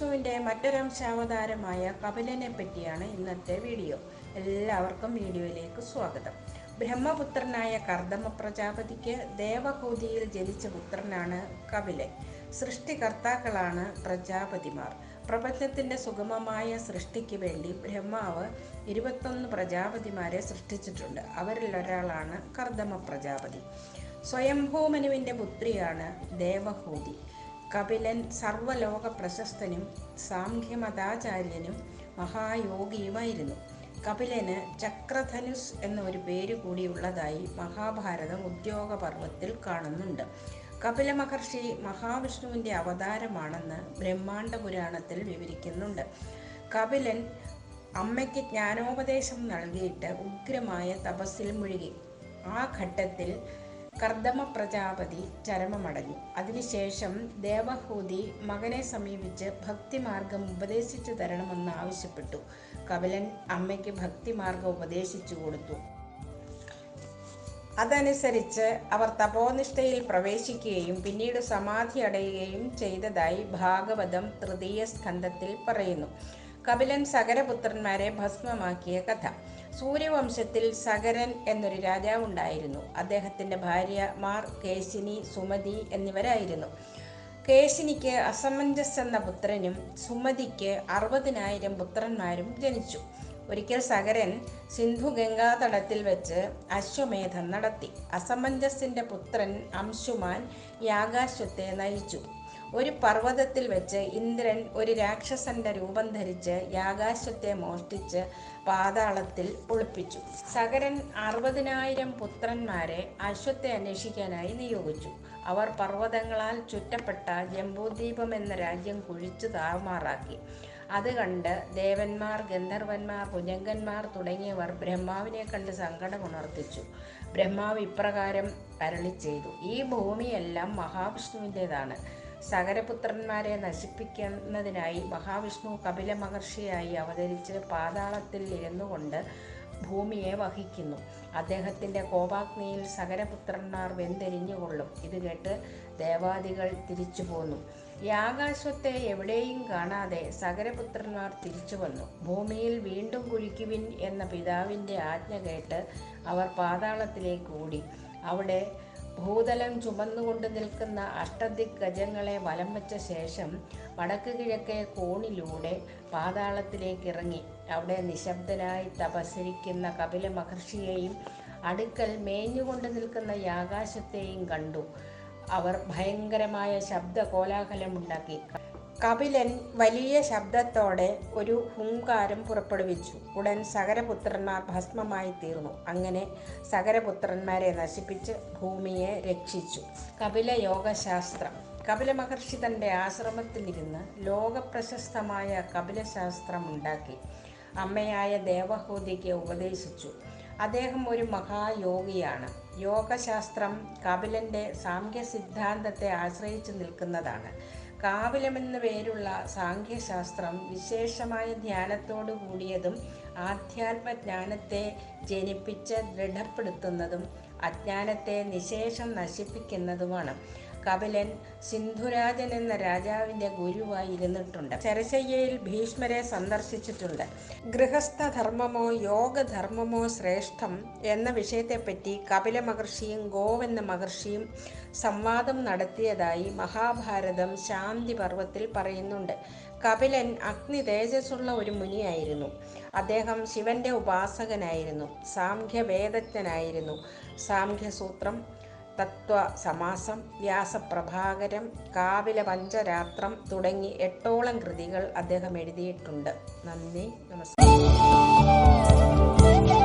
മഹാവിഷ്ണുവിന്റെ മറ്റൊരംശാവതാരമായ കപിലനെ പറ്റിയാണ് ഇന്നത്തെ വീഡിയോ. എല്ലാവർക്കും വീഡിയോയിലേക്ക് സ്വാഗതം. ബ്രഹ്മപുത്രനായ കർദമ പ്രജാപതിക്ക് ദേവഭൂതിയിൽ ജനിച്ച പുത്രനാണ് കപിലൻ. സൃഷ്ടികർത്താക്കളാണ് പ്രജാപതിമാർ. പ്രപഞ്ചത്തിന്റെ സുഗമമായ സൃഷ്ടിക്ക് വേണ്ടി ബ്രഹ്മാവ് ഇരുപത്തൊന്ന് പ്രജാപതിമാരെ സൃഷ്ടിച്ചിട്ടുണ്ട്. അവരിൽ ഒരാളാണ് കർദമ പ്രജാപതി. സ്വയംഭൂമനുവിന്റെ പുത്രിയാണ് ദേവഹൂതി കപിലൻ സർവലോക പ്രശസ്തനും സാംഖ്യമതാചാര്യനും മഹായോഗിയുമായിരുന്നു. കപിലന് ചക്രധനുസ് എന്നൊരു പേര് കൂടിയുള്ളതായി മഹാഭാരതം ഉദ്യോഗപർവത്തിൽ കാണുന്നുണ്ട്. കപില മഹർഷി മഹാവിഷ്ണുവിന്റെ അവതാരമാണെന്ന് ബ്രഹ്മാണ്ഡ പുരാണത്തിൽ വിവരിക്കുന്നുണ്ട്. കപിലൻ അമ്മയ്ക്ക് ജ്ഞാനോപദേശം നൽകിയിട്ട് ഉഗ്രമായ തപസ്സിൽ മുഴുകി. ആ ഘട്ടത്തിൽ കർദമ പ്രജാപതി ചരമമടഞ്ഞു. അതിനുശേഷം ദേവഹൂതി മകനെ സമീപിച്ച് ഭക്തിമാർഗം ഉപദേശിച്ചു തരണമെന്ന് ആവശ്യപ്പെട്ടു. കപിലൻ അമ്മയ്ക്ക് ഭക്തിമാർഗം ഉപദേശിച്ചു കൊടുത്തു. അതനുസരിച്ച് അവർ തപോനിഷ്ഠയിൽ പ്രവേശിക്കുകയും പിന്നീട് സമാധി അടയുകയും ചെയ്തതായി ഭാഗവതം തൃതീയ സ്കന്ധത്തിൽ പറയുന്നു. കപിലൻ സകരപുത്രന്മാരെ ഭസ്മമാക്കിയ കഥ. സൂര്യവംശത്തിൽ സകരൻ എന്നൊരു രാജാവുണ്ടായിരുന്നു അദ്ദേഹത്തിന്റെ ഭാര്യ മാർ കേശിനി സുമതി എന്നിവരായിരുന്നു. കേശിനിക്ക് അസമഞ്ജസ് എന്ന പുത്രനും സുമതിക്ക് അറുപതിനായിരം പുത്രന്മാരും ജനിച്ചു. ഒരിക്കൽ സകരൻ സിന്ധു ഗംഗാതടത്തിൽ വെച്ച് അശ്വമേധം നടത്തി. അസമഞ്ജസിന്റെ പുത്രൻ അംശുമാൻ യാഗാശ്വത്തെ നയിച്ചു. ഒരു പർവതത്തിൽ വെച്ച് ഇന്ദ്രൻ ഒരു രാക്ഷസന്റെ രൂപം ധരിച്ച് യാകാശത്തെ മോഷ്ടിച്ച് പാതാളത്തിൽ ഒളിപ്പിച്ചു. സകരൻ അറുപതിനായിരം പുത്രന്മാരെ അശ്വത്തെ അന്വേഷിക്കാനായി നിയോഗിച്ചു. അവർ പർവതങ്ങളാൽ ചുറ്റപ്പെട്ട ജംബൂദ്വീപം എന്ന രാജ്യം കുഴിച്ചു താറുമാറാക്കി അത് കണ്ട് ദേവന്മാർ ഗന്ധർവന്മാർ ഭുജങ്കന്മാർ തുടങ്ങിയവർ ബ്രഹ്മാവിനെ കണ്ട് സങ്കടമുണർത്തിച്ചു. ബ്രഹ്മാവ് ഇപ്രകാരം അരളി ചെയ്തു. ഈ ഭൂമിയെല്ലാം മഹാവിഷ്ണുവിന്റെതാണ് സകരപുത്രന്മാരെ നശിപ്പിക്കുന്നതിനായി മഹാവിഷ്ണു കപില മഹർഷിയായി അവതരിച്ച് പാതാളത്തിൽ ഇരുന്നുകൊണ്ട് ഭൂമിയെ വഹിക്കുന്നു. അദ്ദേഹത്തിന്റെ കോപാഗ്നിയിൽ സകരപുത്രന്മാർ വെന്തെരിഞ്ഞുകൊള്ളും. ഇത് കേട്ട് ദേവാദികൾ തിരിച്ചു പോന്നു. യാകാശ്വത്തെ എവിടെയും കാണാതെ സകരപുത്രന്മാർ തിരിച്ചു വന്നു. ഭൂമിയിൽ വീണ്ടും കുഴിക്കുവിൻ എന്ന പിതാവിന്റെ ആജ്ഞ കേട്ട് അവർ പാതാളത്തിലേക്ക് ഓടി. അവിടെ ഭൂതലം ചുമന്നുകൊണ്ട് നിൽക്കുന്ന അഷ്ടദിക് ഗജങ്ങളെ വലം വെച്ച ശേഷം വടക്ക് കിഴക്കേ കോണിലൂടെ പാതാളത്തിലേക്ക് ഇറങ്ങി. അവിടെ നിശബ്ദനായി തപസരിക്കുന്ന കപില മഹർഷിയെയും അടുക്കൽ മേഞ്ഞുകൊണ്ട് നിൽക്കുന്ന യാകാശത്തെയും കണ്ടു. അവർ ഭയങ്കരമായ ശബ്ദ കോലാഹലമുണ്ടാക്കി കപിലൻ വലിയ ശബ്ദത്തോടെ ഒരു ഹുങ്കാരം പുറപ്പെടുവിച്ചു. ഉടൻ സകരപുത്രന്മാർ ഭസ്മമായി തീർന്നു. അങ്ങനെ സകരപുത്രന്മാരെ നശിപ്പിച്ച് ഭൂമിയെ രക്ഷിച്ചു. കപില യോഗശാസ്ത്രം. കപില മഹർഷി തന്റെ ആശ്രമത്തിലിരുന്ന് ലോകപ്രശസ്തമായ കപിലശാസ്ത്രം ഉണ്ടാക്കി. അമ്മയായ ദേവഹൂതിക്ക് ഉപദേശിച്ചു. അദ്ദേഹം ഒരു മഹായോഗിയാണ്. യോഗശാസ്ത്രം കപിലന്റെ സാംഖ്യ സിദ്ധാന്തത്തെ ആശ്രയിച്ച് നിൽക്കുന്നതാണ്. കാവിലമെന്ന പേരുള്ള സാഖ്യശാസ്ത്രം വിശേഷമായ ധ്യാനത്തോടു കൂടിയതും ആധ്യാത്മജ്ഞാനത്തെ ജനിപ്പിച്ച് ദൃഢപ്പെടുത്തുന്നതും അജ്ഞാനത്തെ നിശേഷം നശിപ്പിക്കുന്നതുമാണ്. കപിലൻ സിന്ധുരാജൻ എന്ന രാജാവിന്റെ ഗുരുവായി ഇരുന്നിട്ടുണ്ട്. ചരശയ്യയിൽ ഭീഷ്മരെ സന്ദർശിച്ചിട്ടുണ്ട്. ഗൃഹസ്ഥധർമ്മമോ യോഗധർമ്മമോ ശ്രേഷ്ഠം എന്ന വിഷയത്തെപ്പറ്റി കപില മഹർഷിയും ഗോവെന്ന മഹർഷിയും സംവാദം നടത്തിയതായി മഹാഭാരതം ശാന്തി പർവത്തിൽ പറയുന്നുണ്ട്. കപിലൻ അഗ്നി തേജസ്സുള്ള ഒരു മുനിയായിരുന്നു. അദ്ദേഹം ശിവന്റെ ഉപാസകനായിരുന്നു. സാംഖ്യവേദജ്ഞനായിരുന്നു. സാംഖ്യസൂത്രം തത്വ സമാസം വ്യാസപ്രഭാകരം കാവില പഞ്ചരാത്രം തുടങ്ങി എട്ടോളം കൃതികൾ അദ്ദേഹം എഴുതിയിട്ടുണ്ട്. നന്ദി നമസ്കാരം.